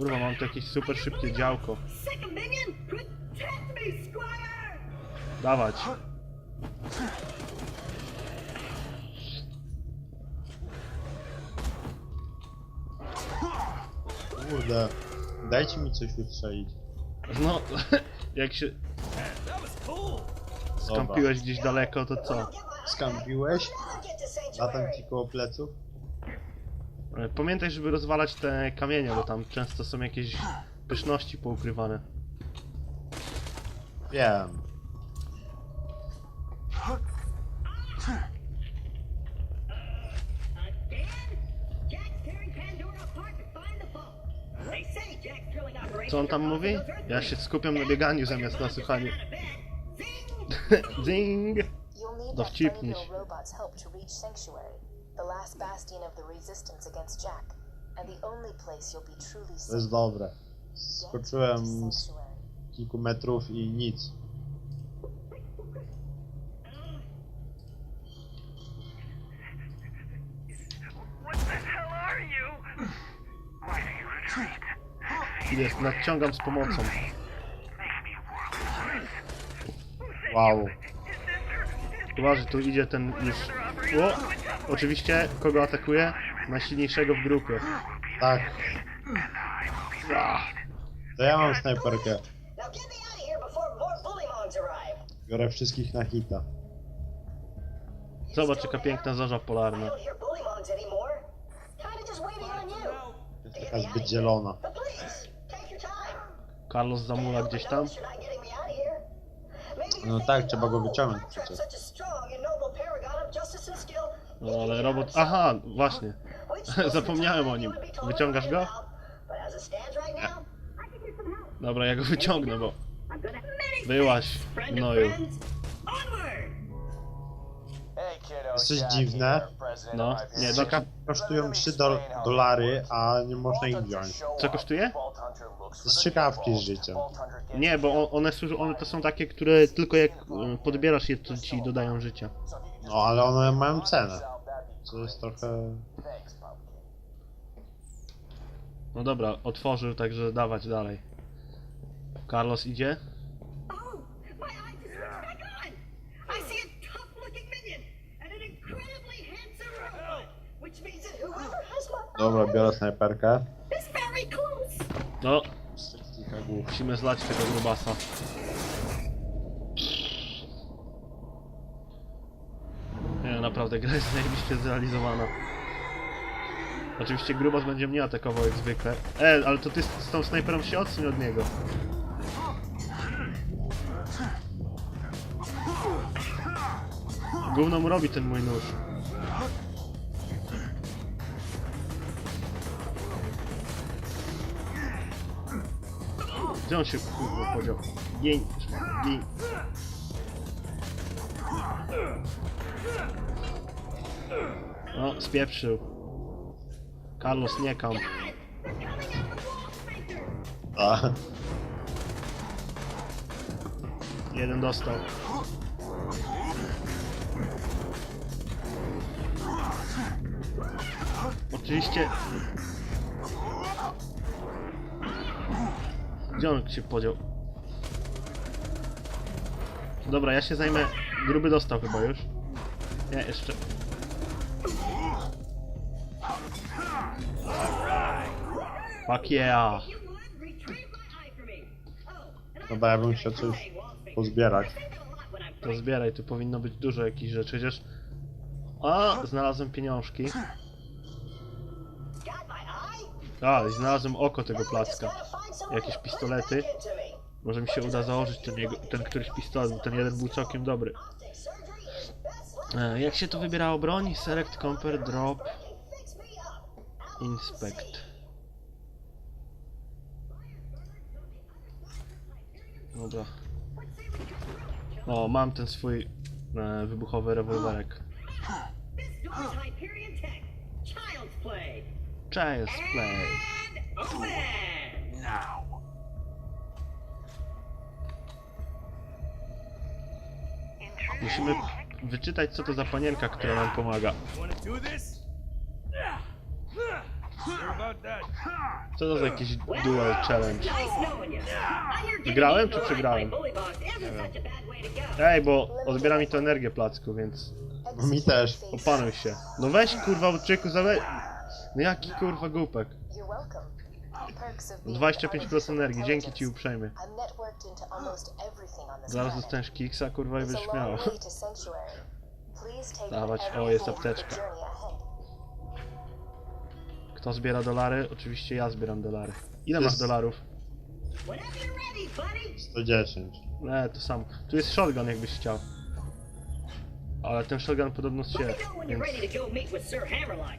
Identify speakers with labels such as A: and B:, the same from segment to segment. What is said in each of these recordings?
A: Kurwa, mam tu jakieś super szybkie działko. Dawać.
B: Kurde. Dajcie mi coś ustrzelić.
A: No, jak się skampiłeś gdzieś daleko, to co?
B: Skampiłeś? Latam ci koło pleców?
A: E, Pamiętaj, żeby rozwalać te kamienie, bo tam często są jakieś pyszności poukrywane.
B: Wiem.
A: Co on tam mówi? Ja się skupiam na bieganiu zamiast na słuchaniu. Ding! Dowcipniś.
C: To the last bastion of the resistance against Jack, and the only place you'll be truly
B: To
C: safe.
B: jest dobre. Skoczyłem
C: to
B: z kilku metrów i nic.
A: Jest, nadciągam z pomocą.
B: Wow.
A: Uważaj, tu idzie ten już... O! Oczywiście, kogo atakuje? Najsilniejszego w grupie.
B: Tak.
A: Ah,
B: To ja mam snajperkę.
D: Now get me out of here before more bullymongs arrive.
B: Biorę wszystkich na hita.
A: Zobacz, jaka piękna zorza
D: I
A: polarna.
D: don't hear bullymongs anymore. Kinda just waiting on you.
B: Jest taka zbyt zielona.
D: here. But please, take your time.
A: Carlos zamula gdzieś tam.
B: No tak, trzeba go
D: "Oh,
B: wyciągnąć przecież.
A: No ale robot... Aha, właśnie. Zapomniałem o nim. Wyciągasz go? Dobra, ja go wyciągnę, bo... Byłaś,
E: kiddo,
B: Jest coś dziwne.
A: No, nie, taka...
B: Kosztują 3 do dolary, a nie można ich wziąć.
A: Co kosztuje?
B: Jest ciekawki z życia.
A: Nie, bo one służą, one to są takie, które tylko jak e, podbierasz je, to ci dodają życia.
B: No ale one mają cenę. Co jest trochę...
A: No dobra, otworzył, także dawać dalej. Carlos idzie?
D: Oh, my eyes just switched back on! I see a tough-looking minion and an incredibly handsome robot, which means that whoever has my
B: Dobra, biorę snajperkę.
D: is very close.
A: No, musimy zlać tego grubasa. Nie, naprawdę gra jest zajebiście zrealizowana. Oczywiście grubas będzie mnie atakował jak zwykle. E, ale to ty z, z tą snajperą się odsuń od niego. Gówno mu robi ten mój nóż. Gdzie on się kurwa podział? Gień, gień. O, spieprzył. Carlos, nie kam.
B: A,
A: Jeden dostał. Oczywiście... Gdzie on się podział? Dobra, ja się zajmę... Gruby dostał chyba już. Nie, jeszcze...
D: and I
B: Dobra, ja bym chciał coś pozbierać.
A: To zbieraj, tu powinno być dużo jakichś rzeczy, chociaż... A, znalazłem pieniążki. A, i znalazłem oko tego placka. Jakieś
D: to
A: pistolety. Może mi się uda założyć ten, jego, ten któryś pistolet, bo ten jeden był całkiem dobry. E, jak się tu wybierało broń? Select, compare, drop,
D: can fix me up. Out
A: inspect. Dobra. O, mam ten swój e, wybuchowy rewolwerek.
D: Child's play.
A: Musimy wyczytać, co to za panienka, która nam pomaga. Co to za jakiś duel challenge? Wygrałem czy przegrałem? Ej, bo odbiera mi to energię placku, więc
B: Mi też.
A: opanuj się. No weź kurwa, człowieku, zawe... No jaki kurwa głupek.
C: You're welcome. Perks of being
A: 25% energii, dzięki ci uprzejmie. Zaraz
C: planet.
A: dostaniesz kiksa, kurwa, i będziesz
C: take
A: Dawać, o, jest apteczka. Kto zbiera dolary? Oczywiście ja zbieram dolary. Ile masz
B: Jest-
A: dolarów?
D: Whenever you're ready, buddy.
B: 110.
A: Nie, to sam. Tu jest shotgun, jakbyś chciał. Ale ten shotgun podobno się, więc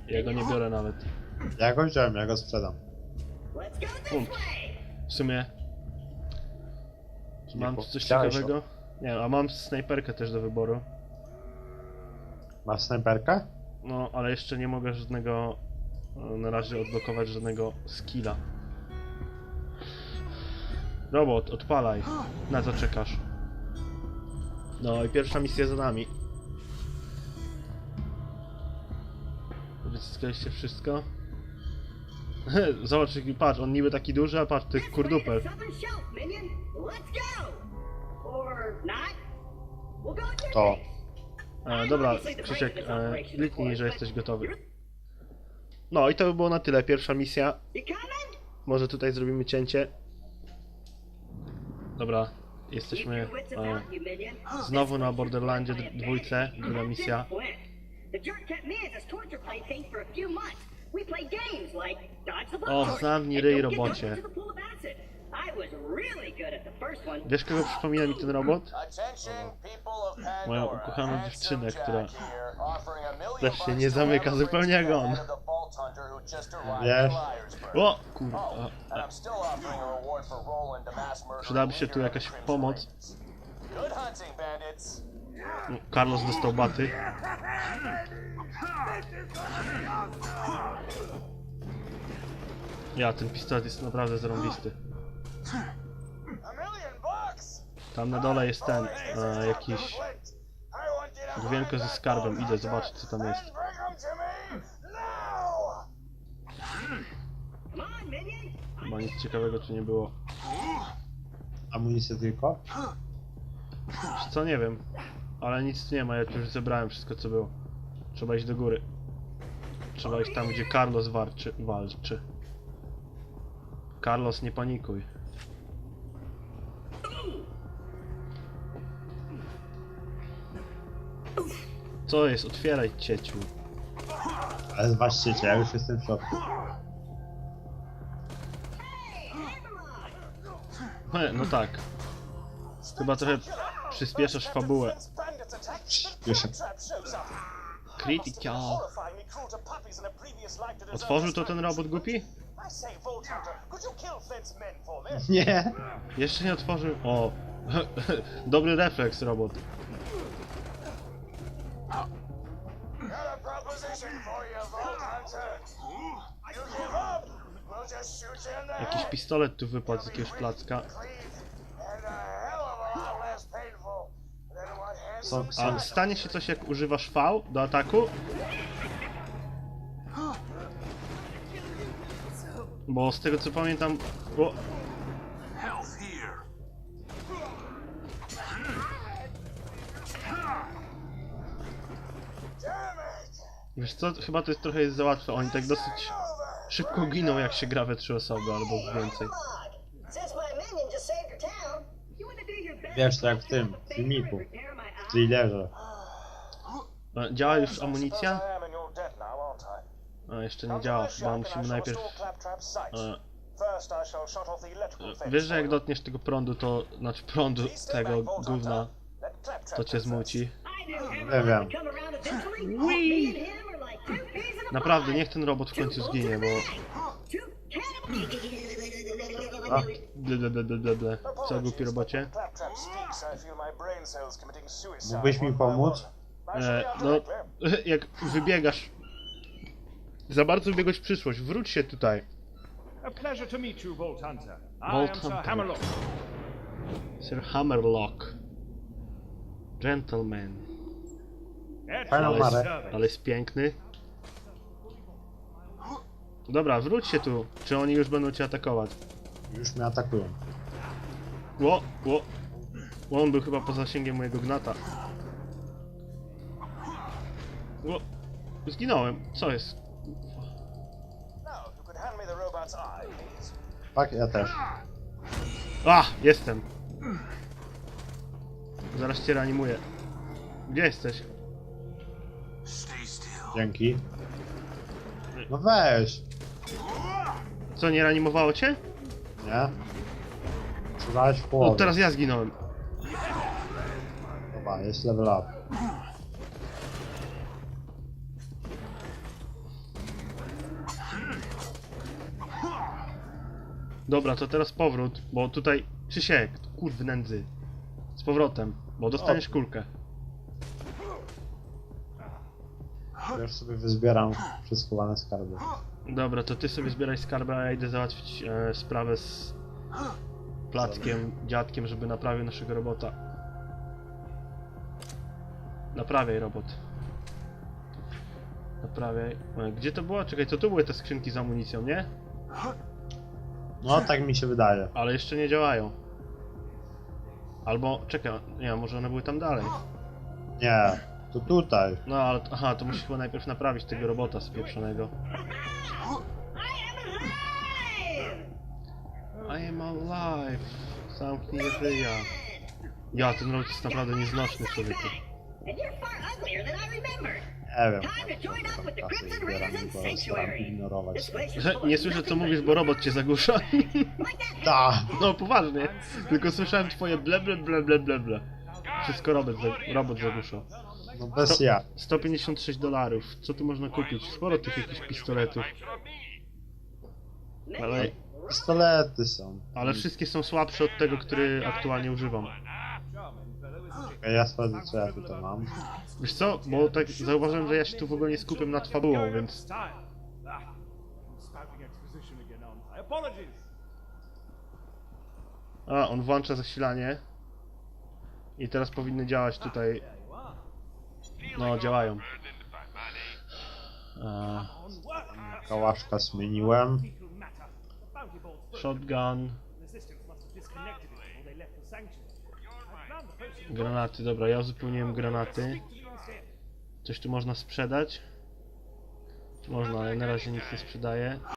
A: ja go nie biorę nawet.
B: Ja go wziąłem, ja go sprzedam.
D: Way.
A: W sumie... Mam
B: po-
A: coś
B: chciałeś
A: ciekawego? Nie, a mam snajperkę też do wyboru.
B: Masz snajperkę?
A: No, ale jeszcze nie mogę żadnego... Na razie odblokować żadnego skilla. Robot, odpalaj. Na co czekasz? No i pierwsza misja za nami. Wyciskaliście wszystko? Zobacz, patrz, on niby taki duży, a patrz, ty kurdupel.
B: To.
A: E, dobra, Krzysiek, e, kliknij, że jesteś gotowy. No i to by było na tyle, pierwsza misja. Może tutaj zrobimy cięcie. Dobra, jesteśmy e, znowu na Borderlandzie dwójce, druga misja. Zamknij
D: and
A: ryj, robocie. Wiesz kogo przypomina mi ten robot? Moją ukochaną dziewczynę, która też się nie zamyka zupełnie jak on. O,
E: Oh,
A: kurwa.
E: murderer
A: Przydałaby się tu jakaś pomoc. Carlos dostał baty. Ja, ten pistolet jest naprawdę
E: bucks.
A: Tam na dole jest ten, e, jakiś główienko ze skarbem. Idę zobaczyć co tam jest.
E: Bring them to me now.
D: Come on, minion.
A: Chyba nic ciekawego tu nie było.
B: Amunicję tylko?
A: Wiesz Co nie wiem, ale nic tu nie ma, ja tu już zebrałem wszystko co było. Trzeba iść do góry. Trzeba iść tam, gdzie Carlos warczy, walczy. Carlos, nie panikuj. Co jest? Otwieraj cieciu.
B: Ale zobaczcie, ja już jestem w środku.
A: He, no tak. Chyba trochę przyspieszasz fabułę.
B: Przyspieszę.
A: Critical. Otworzył to ten robot głupi?
B: Nie!
A: Jeszcze nie otworzył. O! Dobry refleks, robot. Jakiś pistolet tu wypadł z jakiegoś placka.
B: Są,
A: A stanie się coś jak używasz V do ataku? Bo z tego co pamiętam... O, wiesz co, chyba to jest trochę jest za łatwe. Oni tak dosyć szybko giną jak się gra we trzy osoby albo więcej.
B: Wiesz, jak w tym, filmiku. w thrillerze.
A: A, Działa już amunicja? A, jeszcze nie działa, bo musimy najpierw... E, wiesz, że jak dotniesz tego prądu, to... Znaczy prądu, tego gówna, to cię zmuci.
D: Knew
B: wiem.
A: Naprawdę, niech ten robot w końcu zginie,
D: in
A: bo...
D: a
A: Ble, ble, ble, ble, ble, ble. Co, głupi robocie?
B: Mógłbyś mi pomóc?
A: E, no, jak wybiegasz... Za bardzo wybiegłeś w przyszłość, wróć się tutaj.
F: A pleasure to meet you, Vault Hunter. I
A: Vault
F: am Sir
A: Hunter.
F: Hammerlock.
A: Sir Hammerlock. Gentleman. Ale jest,
B: marę.
F: service.
A: ale jest piękny. Dobra, wróć się tu. Czy oni już będą cię atakować?
B: Już mnie atakują.
A: Ło, ło. Ło, on był chyba poza zasięgiem mojego gnata. Ło. Zginąłem. Co jest?
B: Tak, ja też.
A: A! Jestem. Zaraz cię reanimuję. Gdzie jesteś?
B: Dzięki. No weź.
A: Co, nie reanimowało cię?
B: Nie? Sprzedałeś w połowie.
A: O, teraz ja zginąłem.
B: Dobra, jest level up.
A: Dobra, to teraz powrót, bo tutaj... Krzysiek, kurwy nędzy. Z powrotem, bo dostaniesz kulkę.
B: Już sobie wyzbieram przeschowane skarby.
A: Dobra, to ty sobie zbieraj skarby, a ja idę załatwić e, sprawę z Plackiem, dziadkiem, żeby naprawił naszego robota. Naprawiaj robot. Naprawiaj. E, Gdzie to było? Czekaj, to tu były te skrzynki z amunicją, nie?
B: No, tak mi się wydaje.
A: Ale jeszcze nie działają. Albo, czekaj, nie, może one były tam dalej.
B: Nie, to tutaj.
A: No, ale, aha, to musisz chyba najpierw naprawić tego robota spieprzonego.
D: I am alive!
A: I am alive. Zamknij ryja. Ja, ten robot jest naprawdę nieznośny, człowieku.
B: Nie wiem. Ignorować.
A: Że nie słyszę co mówisz, bo robot cię zagłusza.
B: Ta!
A: No poważnie. Tylko słyszałem twoje ble ble ble ble ble ble. Wszystko robot, za, robot zagłusza.
B: No bez ja.
A: 156 dolarów. Co tu można kupić? Sporo tych jakichś pistoletów. Ale,
B: Pistolety są.
A: ale wszystkie są słabsze od tego, który aktualnie używam.
B: Ja sprawdzę co ja tutaj mam.
A: Wiesz co? Bo tak zauważyłem, że ja się tu w ogóle nie skupiam nad fabułą, więc... A, on włącza zasilanie. I teraz powinny działać tutaj... No, działają.
G: Work.
B: Kałaszka zmieniłem.
A: Shotgun, granaty. Dobra, ja uzupełniłem granaty. Coś tu można sprzedać? Można, ale na razie nic nie sprzedaję.